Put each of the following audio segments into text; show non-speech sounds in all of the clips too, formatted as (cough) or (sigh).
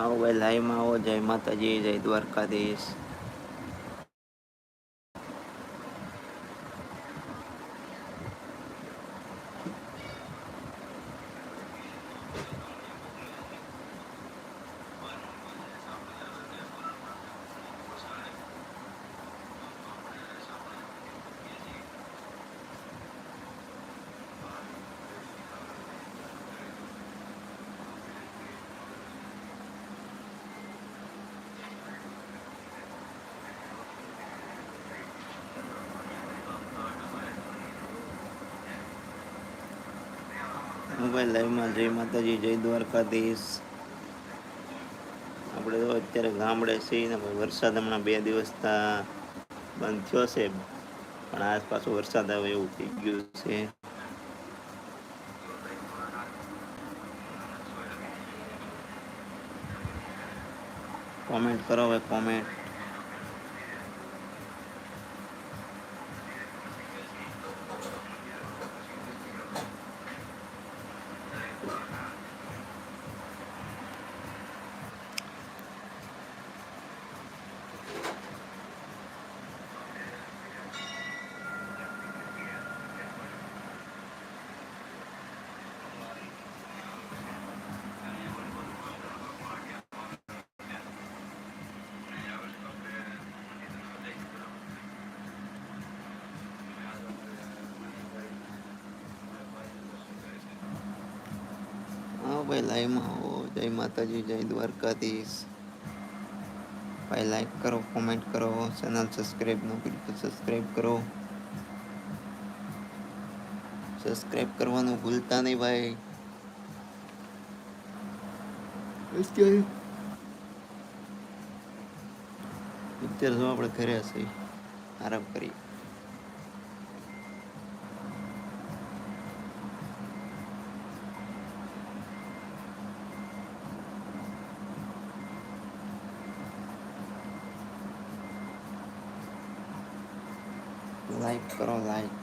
આવો ભાઈ લાઈવમાં આવો. જય માતાજી જય દ્વારકાધીશ. મોબાઈલ લાઈવમાં જય માતાજી, જય દ્વારકાધીશ. આપણે તો અત્યારે ગામડે છીએ ને વરસાદ હમણાં બે દિવસ બંધ થયો છે. પણ આજ વરસાદ આવે એવું થઈ ગયું છે. કોમેન્ટ કરો હવે, કોમેન્ટ આવો ભાઈ લાઈવમાં હો જય માતાજી જય દ્વારકાધીશ. ભાઈ લાઈક કરો કોમેન્ટ કરો ચેનલ સબસ્ક્રાઈબ ન કરી તો સબસ્ક્રાઈબ કરો. સબસ્ક્રાઈબ કરવાનું ભૂલતા નહીં ભાઈ. અત્યારે જો આપણે ઘરે હશે આરામ કરી લાઈક કરો લાઈક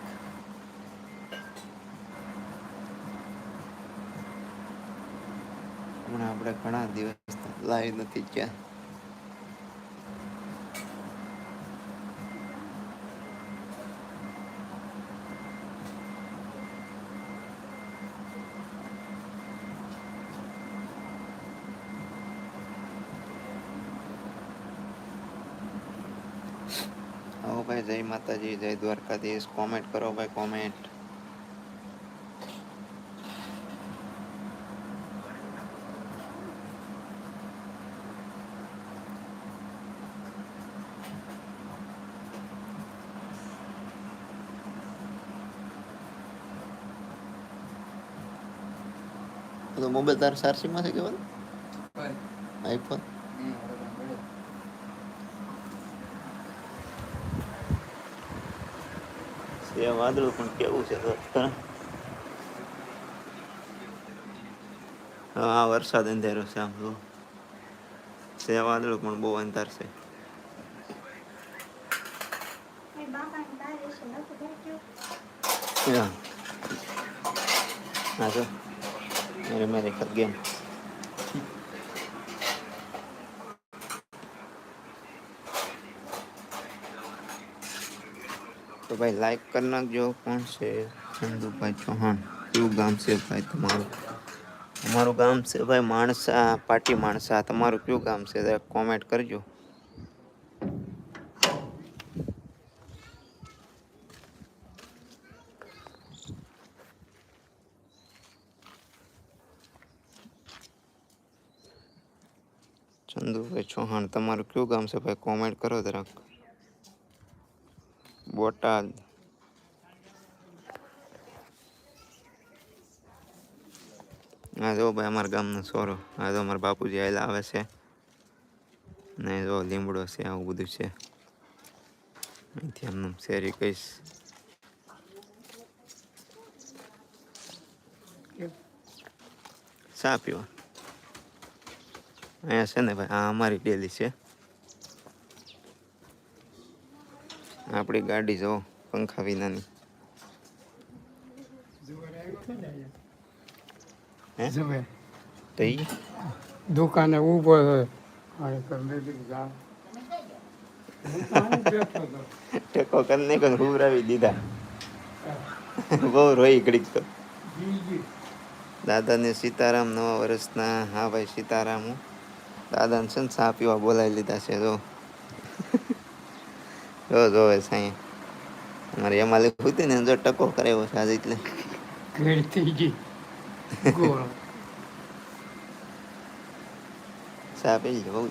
હમણાં આપણે ઘણા દિવસ લાઈવ નથી ગયા આવો ભાઈ જય માતાજી જય દ્વારકાધીશ. કોમેન્ટ કરો ભાઈ કોમેન્ટ મોબાઈલ તાર સારસીમાં છે કેવલ આઈફોન છે વાદળું પણ કેવું છે તો હા? વરસાદ અંધારો છે આમ જો છે વાદળું પણ બહુ અંધાર છે. Yeah. હા. તો. મારે મેરે ગેમ. તો ભાઈ લાઈક કરી નાખજો કોણ છે ચંદુભાઈ ચૌહાણ કયું ગામ છે ભાઈ તમારું અમારું ગામ છે ભાઈ માણસા પાટી માણસા તમારું કયું ગામ છે જરાક કોમેન્ટ કરજો ચંદુભાઈ ચૌહાણ તમારું કયું ગામ છે ભાઈ કોમેન્ટ કરો જરાક બોટાદ આ જો ભાઈ અમારા ગામનો સોરો. આ તો અમારા બાપુજી આવેલા આવે છે. ને જો લીમડો છે, આવું બધું છે. આમનું શેરી કહીશ. ચા પીવા. અહીંયા છે ને ભાઈ, આ અમારી ડેલી છે. આપણી ગાડી જો પંખા વિનાની. દુકાને ઊભો. ટેકો કરીને કોઈ ઉભરાવી દીધા. બહુ રોઈ ઘડીક તો. દાદાને સીતારામ નવા વર્ષના. હા ભાઈ સીતારામ હું. દાદાને છે ને પીવા બોલાવી લીધા છે જો. જો જોવે સાંઈ. અમારે એમાં લખ્યું હતું ને જો ટકો કરાવ્યો છે આજે એટલે. ઘેર થઈ ગઈ. ગોળ. ચા પી લે બહુ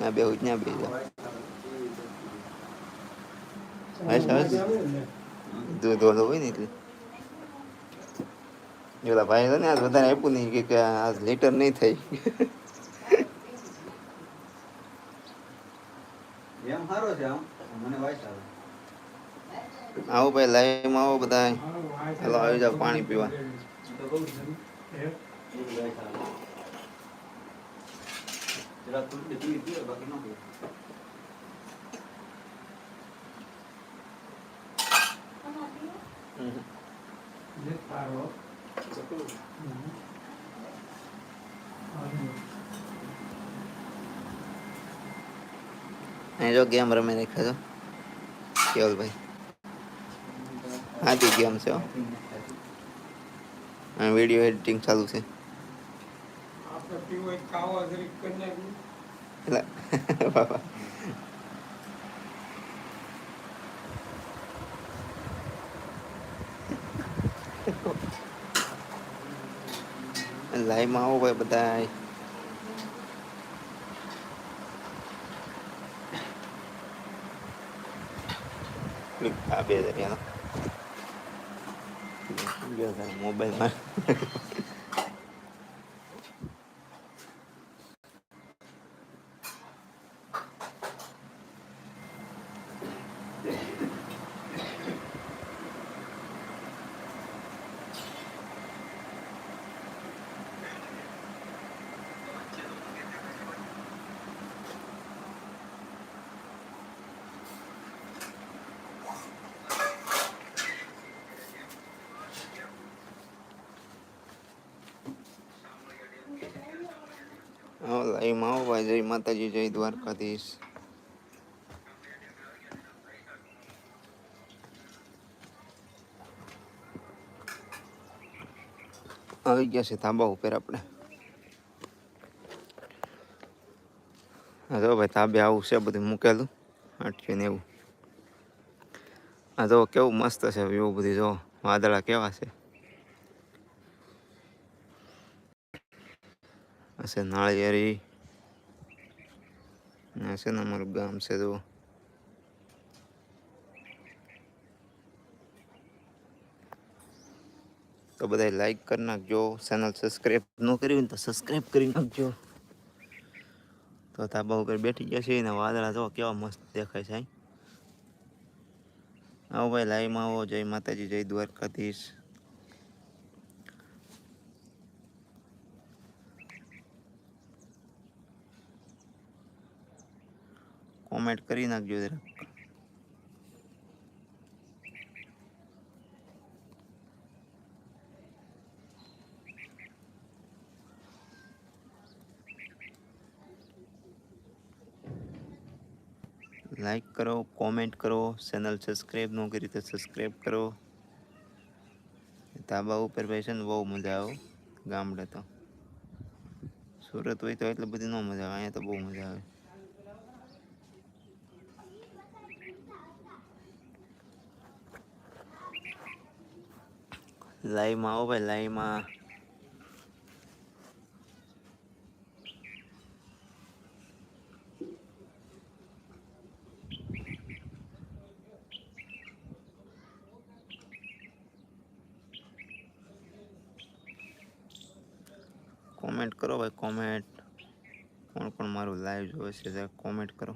ના બે ત્યાં બે. દૂધ ઓલું હોય ને એટલે. પેલા ભાઈ છે ને આજ વધારે આપ્યું નહીં કે- કે આજ લીટર નહીં થઈ એમ સારો છે આમ. આવો ભાઈ લાઈવમાં આવો બધા હાલો આવી જાઓ પાણી પીવા તો બહુ છે ને. હે? એ વાઈસ આવે જરા થોડી પીવી પીવે બાકી ન પીવે જે તારો હમ. આનું. અહીં જો ગેમ રમે રાખ્યા છો કેવલભાઈ હાથી ગેમ છે હો. વીડિયો એડિટિંગ ચાલુ છે. (laughs) બાબા લાઈવમાં આવો ભાઈ બધા આ બે હજાર મોબાઈલમાં (laughs) લાઈવમાં આવો ભાઈ, જય માતાજી, જય દ્વારકાધીશ. આવી ગયા છે તાંબા ઉપર આપણે. હા જો ભાઈ તાંબે આવું છે, બધું મૂકેલું આઠ્યું ને એવું. આ જો કેવું મસ્ત છે વ્યૂ બધું, જો વાદળા કેવા છે. આ છે નાળિયેરી. આ છે ને અમારું ગામ છે જો તો બધા લાઈક કરી નાખજો. ચેનલ સબસ્ક્રાઈબ ન કરી હોય તો સબસ્ક્રાઈબ કરી નાખજો. તો તાબા ઉપર બેઠી ગયા છે ને વાદળા જો કેવા મસ્ત દેખાય છે આવો ભાઈ લાઈવમાં આવો. જય માતાજી, જય દ્વારકાધીશ. કોમેન્ટ કરી નાખજો જરા. લાઈક કરો કોમેન્ટ કરો ચેનલ સબસ્ક્રાઈબ ન કરી તો સબસ્ક્રાઈબ કરો. ધાબા ઉપર બેસે ને બહુ મજા આવે ગામડે તો. સુરત હોય તો એટલે બધી ન મજા આવે, અહીંયા તો બહુ મજા આવે. લાઈવમાં આવો ભાઈ લાઈવમાં કોમેન્ટ કરો ભાઈ કોમેન્ટ કોણ કોણ મારું લાઈવ જોવે છે કોમેન્ટ કરો.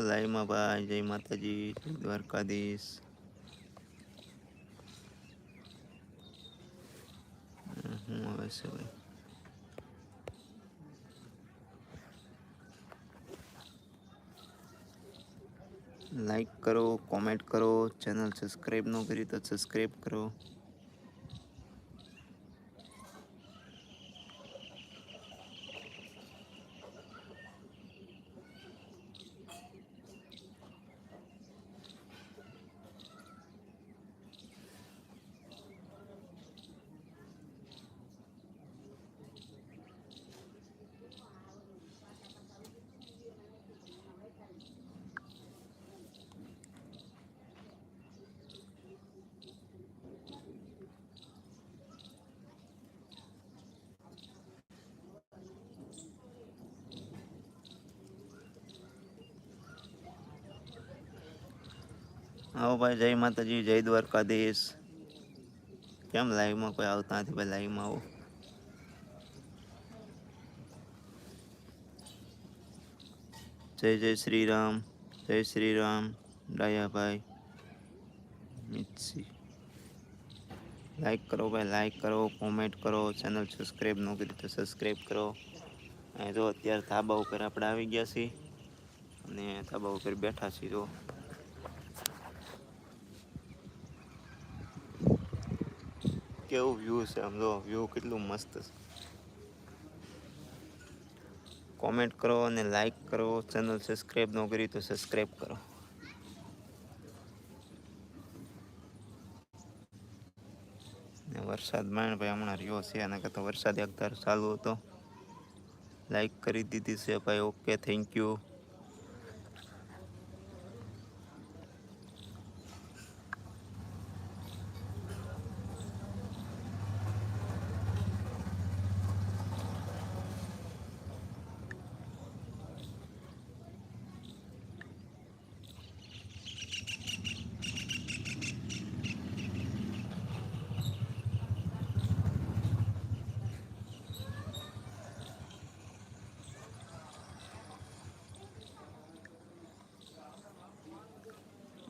લાઈવમાં ભાઈ, જય માતાજી દ્વારકાધીશ. શું આવે છે ભાઈ? લાઈક કરો કોમેન્ટ કરો ચેનલ સબસ્ક્રાઈબ ન કરી તો સબસ્ક્રાઈબ કરો. આવો ભાઈ, જય માતાજી, જય દ્વારકાધીશ. કેમ લાઈવમાં કોઈ આવતા નથી ભાઈ, લાઈવમાં આવો. જય જય શ્રી રામ જય શ્રી રામ ડાયાભાઈ મિત્સી લાઈક કરો ભાઈ લાઈક કરો કોમેન્ટ કરો ચેનલ સબસ્ક્રાઈબ ન કરી તો સબસ્ક્રાઈબ કરો. અને જો અત્યારે થાબા ઉપર આપણે આવી ગયા છીએ. અને થાબા ઉપર બેઠા છીએ જો. કેવું વ્યૂ છે આમ જો વ્યૂ કેટલું મસ્ત છે. કોમેન્ટ કરો અને લાઈક કરો ચેનલ સબસ્ક્રાઈબ ન કરી તો સબસ્ક્રાઈબ કરો. ને વરસાદ ભાઈ હમણાં રહ્યો છે એના કરતાં વરસાદ એક ધાર ચાલુ હતો. લાઈક કરી દીધી છે ભાઈ ઓકે થેન્ક યુ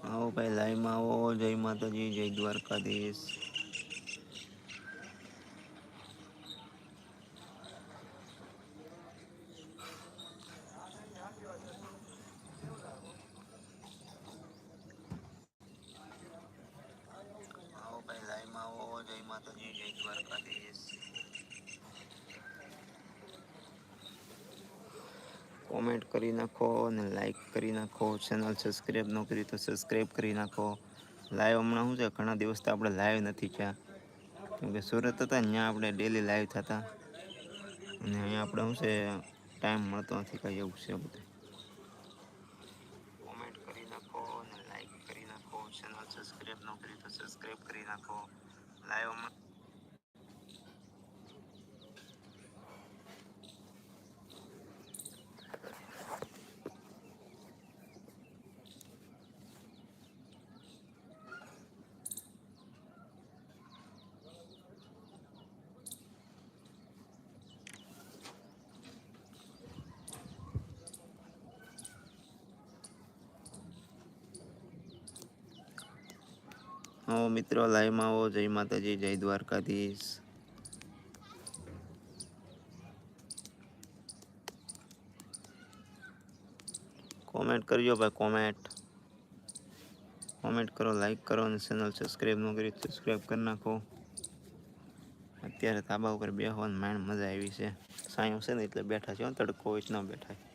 આવો ભાઈ લાઈવમાં આવો. જય માતાજી જય દ્વારકાધીશ આવો ભાઈ લાઈવમાં આવો જય માતાજી જય દ્વારકાધીશ કોમેન્ટ કરી નાખો અને લાઈક કરી નાખો. ચેનલ સબસ્ક્રાઈબ ન કરી તો સબસ્ક્રાઈબ કરી નાખો. લાઈવ હમણાં શું છે? ઘણા દિવસથી આપણે લાઈવ નથી થયા. કેમ કે સુરત હતા ત્યાં આપણે ડેલી લાઈવ થતા. અને અહીંયા આપણે શું છે? ટાઈમ મળતો નથી કંઈ એવું છે બધું. કોમેન્ટ કરી નાખો અને લાઈક કરી નાખો. ચેનલ સબસ્ક્રાઈબ ન કરી તો સબસ્ક્રાઈબ કરી નાખો. લાઈવ આવો મિત્રો લાઈવમાં આવો. જય માતાજી, જય દ્વારકાધીશ. કોમેન્ટ કરજો ભાઈ કોમેન્ટ કોમેન્ટ કરો લાઈક કરો અને ચેનલ સબસ્ક્રાઈબ ન કરી સબસ્ક્રાઈબ કરી નાખો. અત્યારે તાબા ઉપર બેસવાની માણ મજા આવી છે. સાયો છે ને એટલે બેઠા છે તડકો હોય ન બેઠા